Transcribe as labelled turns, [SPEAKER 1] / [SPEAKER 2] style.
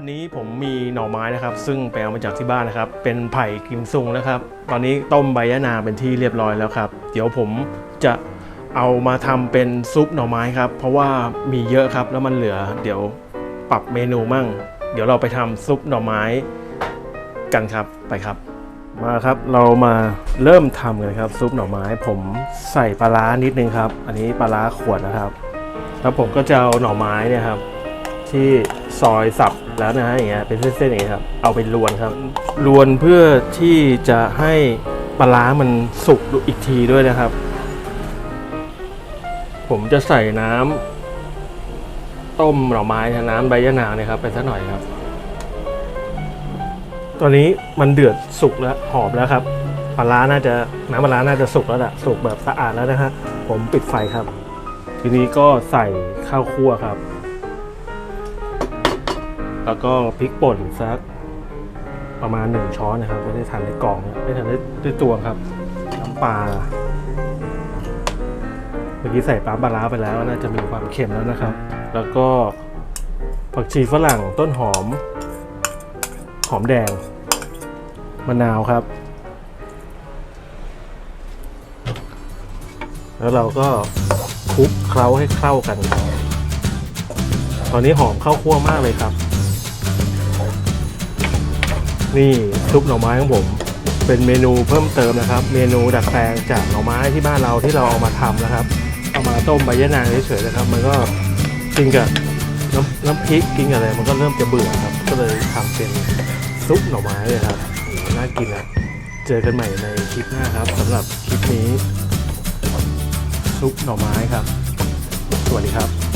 [SPEAKER 1] วันนี้ผมมีหน่อไม้นะครับ ซึ่งไปเอามาจากที่บ้านนะครับ เป็นไผ่กิมซุงนะครับ ตอนนี้ต้มใบยะนาเป็นที่เรียบร้อยแล้วครับ เดี๋ยวผมจะเอามาทำเป็นซุปหน่อไม้ครับ เพราะว่ามีเยอะครับแล้วมันเหลือ เดี๋ยวปรับเมนูมั่ง เดี๋ยวเราไปทำซุปหน่อไม้กันครับไปครับ มาครับเรามาเริ่มทำกันครับ ซุปหน่อไม้ ผมใส่ปลาร้านิดนึงครับ อันนี้ปลาร้าขวดนะครับ แล้วผมก็จะเอาหน่อไม้เนี่ยครับ ที่ซอยสับแล้วนะฮะอย่างเงี้ยเป็นเส้นๆอย่างเงี้ยครับเอาไปลวนครับลวนเพื่อที่จะให้ปลาร้ามันสุกอีกทีด้วยนะครับ ผมจะใส่น้ำต้มหน่อไม้นะน้ำใบยะนางเนี่ยครับไปสักหน่อยครับ ตอนนี้มันเดือดสุกแล้วหอมแล้วครับปลาร้าน่าจะน้ำปลาร้าน่าจะสุกแล้วแหละสุกแบบสะอาดแล้วนะฮะผมปิดไฟครับ ทีนี้ก็ใส่ข้าวคั่วครับ แล้วก็พริกป่นสักประมาณหนึ่งช้อนนะครับ ไม่ได้ทันได้กรองไม่ทันได้ได้ตวงครับ น้ำปลาเมื่อกี้ใส่ปลาปลาร้าไปแล้วน่าจะมีความเค็มแล้วนะครับ แล้วก็ผักชีฝรั่งต้นหอม หอมแดงมะนาวครับ แล้วเราก็คลุกเคล้าให้เข้ากัน ตอนนี้หอมเข้าคั่วมากเลยครับ นี่ซุปหน่อไม้ของผม เป็นเมนูเพิ่มเติมนะครับ เมนูดัดแปลงจากหน่อไม้ที่บ้านเราที่เราเอามาทำนะครับ เอามาต้มใบยะนางเฉยๆนะครับ มันก็กินกับน้ำน้ำพริกกินกับอะไรมันก็เริ่มจะเบื่อครับ ก็เลยทำเป็นซุปหน่อไม้เลยครับหน่ากินอะเจอกันใหม่ในคลิปหน้าครับสำหรับคลิปนี้ซุปหน่อไม้ครับ สวัสดีครับ